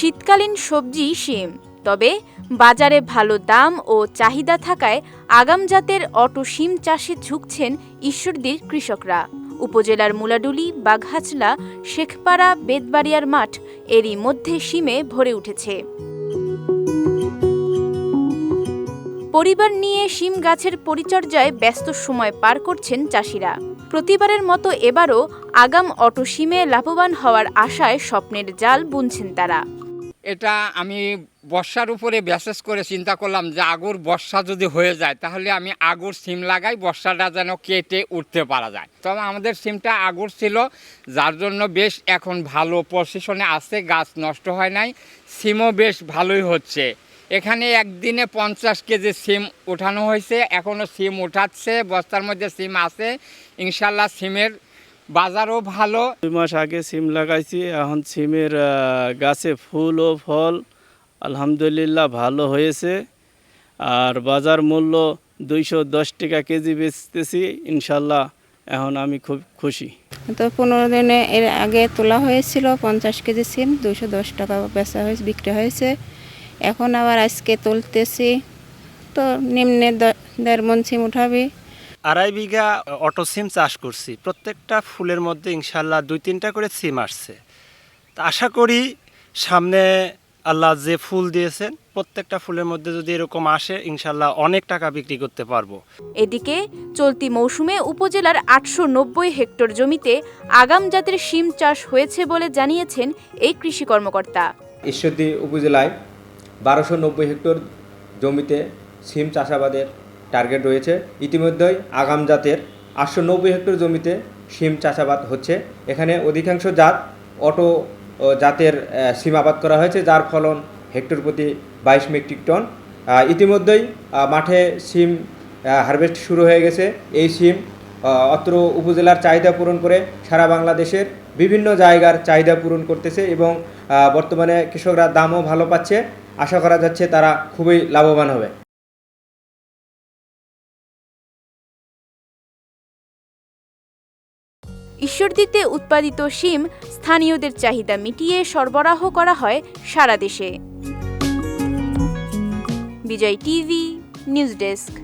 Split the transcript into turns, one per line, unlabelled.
শীতকালীন সবজি শিম। তবে বাজারে ভালো দাম ও চাহিদা থাকায় আগাম জাতের অটো শিম চাষে ঝুঁকছেন ঈশ্বরদীর কৃষকরা। উপজেলার মুলাডুলি বাঘহাচলা শেখপাড়া বেদবাড়িয়ার মাঠ এরই মধ্যে শিমে ভরে উঠেছে। পরিবার নিয়ে শিম গাছের পরিচর্যায় ব্যস্ত সময় পার করছেন চাষিরা। প্রতিবারের মতো এবারও আগাম অটো শিমে লাভবান হওয়ার আশায় স্বপ্নের জাল বুনছেন তারা।
এটা আমি বর্ষার উপরে ব্যাসেস করে চিন্তা করলাম যে আগর বর্ষা যদি হয়ে যায়, তাহলে আমি আগর সিম লাগাই, বর্ষাটা যেন কেটে উঠতে পারা যায়। তবে আমাদের সিমটা আগর ছিল, যার জন্য বেশ এখন ভালো পজিশনে আছে, গাছ নষ্ট হয় নাই, সিমও বেশ ভালোই হচ্ছে। এখানে একদিনে পঞ্চাশ কেজি সিম ওঠানো হয়েছে এখনও সিম উঠাচ্ছে বস্তার মধ্যে সিম আছে, ইনশাল্লাহ সিমের বাজারও ভালো।
দুই মাস আগে সিম লাগাইছি এখন সিমের গাছে ফুল ও ফল আলহামদুলিল্লাহ ভালো হয়েছে। আর বাজার মূল্য দুইশো দশ টাকা কেজি বেচতেছি ইনশাল্লাহ এখন আমি খুব খুশি।
তো পনেরো দিনে এর আগে তোলা হয়েছিল পঞ্চাশ কেজি সিম দুশো দশ টাকা বেচা হয়েছে বিক্রি হয়েছে। এখন আবার আজকে তুলতেছি। তো নিম্নে দেড় মন সিম উঠাবে।
আড়াই বিঘা অটো সিম চাষ করছি। প্রত্যেকটা ফুলের মধ্যে ইনশাল্লাহ দুই তিনটা করে সিম আসছে। তা আশা করি সামনে আল্লাহ যে ফুল দিয়েছেন প্রত্যেকটা ফুলের মধ্যে যদি এরকম আসে ইনশাল্লাহ অনেক টাকা বিক্রি করতে পারব।
এদিকে চলতি মৌসুমে উপজেলার আটশো নব্বই হেক্টর জমিতে আগাম জাতের শিম চাষ হয়েছে বলে জানিয়েছেন এই কৃষি কর্মকর্তা।
ঈশ্বরদী উপজেলায় বারোশো নব্বই হেক্টর জমিতে সিম চাষাবাদের টার্গেট রয়েছে। ইতিমধ্যেই আগাম জাতের আটশো নব্বই হেক্টর জমিতে সিম চাষাবাদ হচ্ছে। এখানে অধিকাংশ জাত অটো জাতের সিম আবাদ করা হয়েছে, যার ফলন হেক্টর প্রতি বাইশ মেট্রিক টন। ইতিমধ্যেই মাঠে সিম হারভেস্ট শুরু হয়ে গেছে। এই সিম অত্র উপজেলার চাহিদা পূরণ করে সারা বাংলাদেশের বিভিন্ন জায়গার চাহিদা পূরণ করতেছে এবং বর্তমানে কৃষকরা দামও ভালো পাচ্ছে। আশা করা যাচ্ছে তারা খুবই লাভবান হবে।
ঈশ্বরদীতে উৎপাদিত শিম স্থানীয়দের চাহিদা মিটিয়ে সরবরাহ করা হয় সারা দেশে। Bijoy TV, news desk.